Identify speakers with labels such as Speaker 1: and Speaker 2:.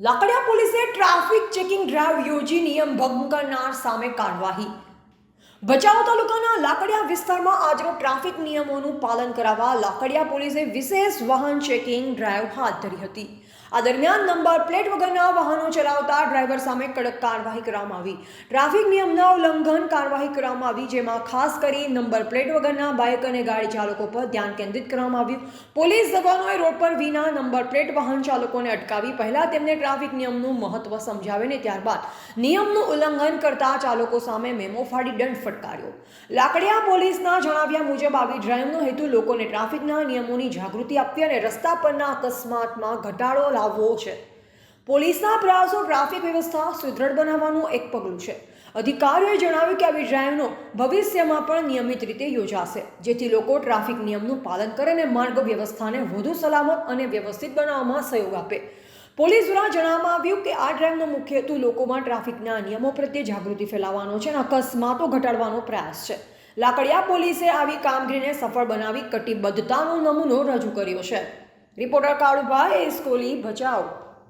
Speaker 1: લાકડિયા પોલીસે traffic checking drive યોજી નિયમ ભંગ કરનાર સામે કાર્યવાહી. ભચાઉ તાલુકાના લાકડિયા વિસ્તારમાં આજનો ટ્રાફિક નિયમોનું પાલન કરાવવા લાકડિયા પોલીસે વિશેષ વાહન ચેકિંગ ડ્રાઈવ હાથ ધરી હતી. આ દરમિયાન નંબર પ્લેટ વગરના વાહનો ચલાવતા ડ્રાઈવર સામે કડક કાર્યવાહી કરવામાં આવી. ટ્રાફિક નિયમના ઉલ્લંઘન કાર્યવાહી કરવામાં આવી, જેમાં ખાસ કરી નંબર પ્લેટ વગરના બાઇક અને ગાડી ચાલકો પર ધ્યાન કેન્દ્રિત કરવામાં આવ્યું. પોલીસ જવાનોએ રોડ પર વિના નંબર પ્લેટ વાહન ચાલકોને અટકાવી પહેલા તેમને ટ્રાફિક નિયમનું મહત્વ સમજાવે ને ત્યારબાદ નિયમનું ઉલ્લંઘન કરતા ચાલકો સામે મેમો ફાડી દંડ ફટકાર્યો. લાકડિયા પોલીસના જણાવ્યા મુજબ આવી ડ્રાઈવનો હેતુ લોકોને ટ્રાફિકના નિયમોની જાગૃતિ આપવી અને રસ્તા પરના અકસ્માતમાં ઘટાડો લાવવો છે. પોલીસના પ્રયાસો ટ્રાફિક વ્યવસ્થા સુદૃઢ બનાવવાનું એક પગલું છે. અધિકારીઓએ જણાવ્યું કે આવી ડ્રાઈવનો ભવિષ્યમાં પણ નિયમિત રીતે યોજાશે, જેથી લોકો ટ્રાફિક નિયમનું પાલન કરે અને માર્ગ વ્યવસ્થાને વધુ સલામત અને વ્યવસ્થિત બનાવવામાં સહયોગ આપે. પોલીસ દ્વારા જણાવવામાં આવ્યું કે આ ડ્રાઈવનો મુખ્ય હેતુ લોકોમાં ટ્રાફિકના નિયમો પ્રત્યે જાગૃતિ ફેલાવવાનો છે અને અકસ્માતો ઘટાડવાનો પ્રયાસ છે. લાકડિયા પોલીસે આવી કામગીરીને સફળ બનાવી કટિબદ્ધતાનો નમૂનો રજૂ કર્યો છે. રિપોર્ટર કાળુભાઈ એસ્કોલી, ભચાઉ.